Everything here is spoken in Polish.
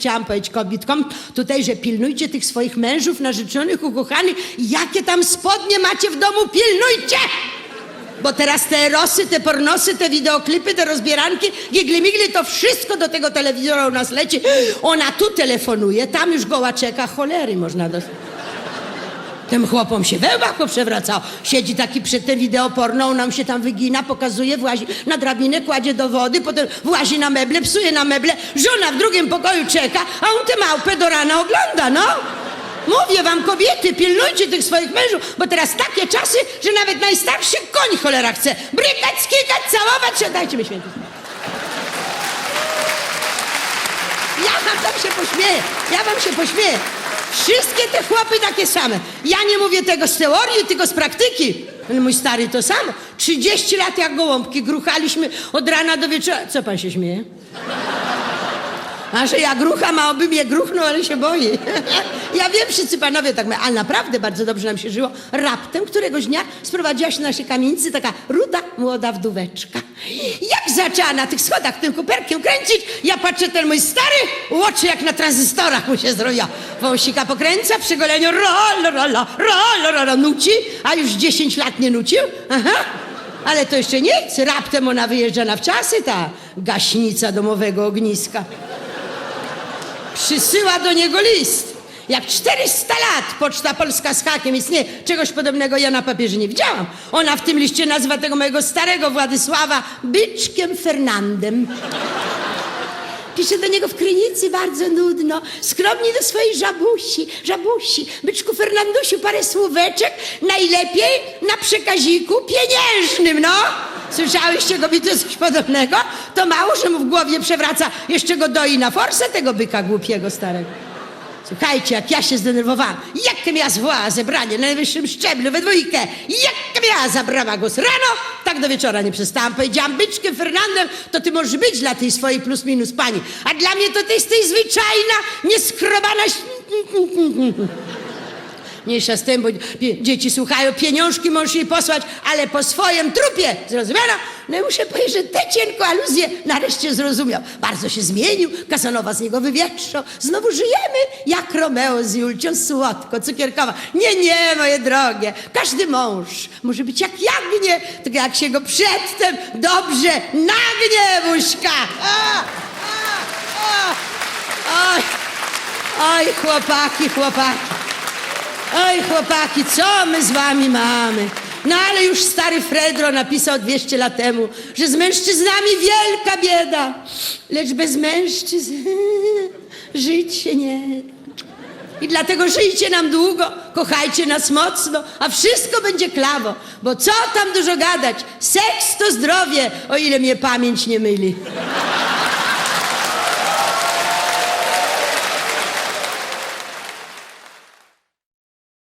Chciałam powiedzieć kobitkom tutaj, że pilnujcie tych swoich mężów, narzeczonych, ukochanych. Jakie tam spodnie macie w domu, pilnujcie! Bo teraz te erosy, te pornosy, te wideoklipy, te rozbieranki, gigli-migli, to wszystko do tego telewizora u nas leci. Ona tu telefonuje, tam już goła czeka, cholery można dostać. Tym chłopom się wełbach poprzewracało. Siedzi taki przed tym wideoporną, nam się tam wygina, pokazuje, włazi na drabinę, kładzie do wody, potem włazi na meble, psuje na meble, żona w drugim pokoju czeka, a on tę małpę do rana ogląda, no. Mówię wam, kobiety, pilnujcie tych swoich mężów, bo teraz takie czasy, że nawet najstarszy koń cholera chce brykać, skikać, całować się. Dajcie mi święty. Ja wam tam się pośmieję, ja wam się pośmieję. Wszystkie te chłopy takie same. Ja nie mówię tego z teorii, tylko z praktyki. Mój stary to samo. 30 lat jak gołąbki gruchaliśmy od rana do wieczora. Co pan się śmieje? A że ja grucham, a oby mnie gruchnął, ale się boi. ja wiem, wszyscy panowie tak mówią, ale naprawdę bardzo dobrze nam się żyło. Raptem któregoś dnia sprowadziła się na naszej kamienicy taka ruda, młoda wdóweczka. Jak zaczęła na tych schodach tym kuperkiem kręcić, ja patrzę, ten mój stary łoczy jak na tranzystorach mu się zrobiła. Wąsika pokręca, przy goleniu rol, rol, rol, rol, nuci, a już 10 lat nie nucił. Aha. Ale to jeszcze nic, raptem ona wyjeżdża na wczasy, ta gaśnica domowego ogniska przysyła do niego list. Jak 400 lat Poczta Polska z hakiem istnieje. Czegoś podobnego ja na papierze nie widziałam. Ona w tym liście nazywa tego mojego starego Władysława byczkiem Fernandem. Pisze do niego w krynicy bardzo nudno, skromnie do swojej żabusi. Żabusi, byczku Fernandusiu, parę słóweczek, najlepiej na przekaziku pieniężnym, no. Słyszałyście kobiety coś podobnego? To mało, że mu w głowie przewraca, jeszcze go doi na forsę tego byka głupiego starego. Słuchajcie, jak ja się zdenerwowałam, jak miała zwołała zebranie na najwyższym szczeblu we dwójkę, jak miała zabrała głos rano, tak do wieczora nie przestałam. Powiedziałam, byczkiem Fernandem, to ty możesz być dla tej swojej plus minus pani, a dla mnie to ty jesteś zwyczajna, nieskrobana... Mniejsza z tym, bo dzieci słuchają, pieniążki możesz jej posłać, ale po swoim trupie, zrozumiano? No i muszę powiedzieć, że tę cienką aluzję nareszcie zrozumiał. Bardzo się zmienił, Kasanowa z niego wywietrzał. Znowu żyjemy jak Romeo z Julcią, słodko, cukierkowa. Nie, nie, moje drogie, każdy mąż może być jak jagnię, tylko jak się go przedtem dobrze nagnie, buźka. Oj, oj, chłopaki, chłopaki. Oj, chłopaki, co my z wami mamy? No ale już stary Fredro napisał 200 lat temu, że z mężczyznami wielka bieda, lecz bez mężczyzn żyć się nie. I dlatego żyjcie nam długo, kochajcie nas mocno, a wszystko będzie klawo, bo co tam dużo gadać, seks to zdrowie, o ile mnie pamięć nie myli.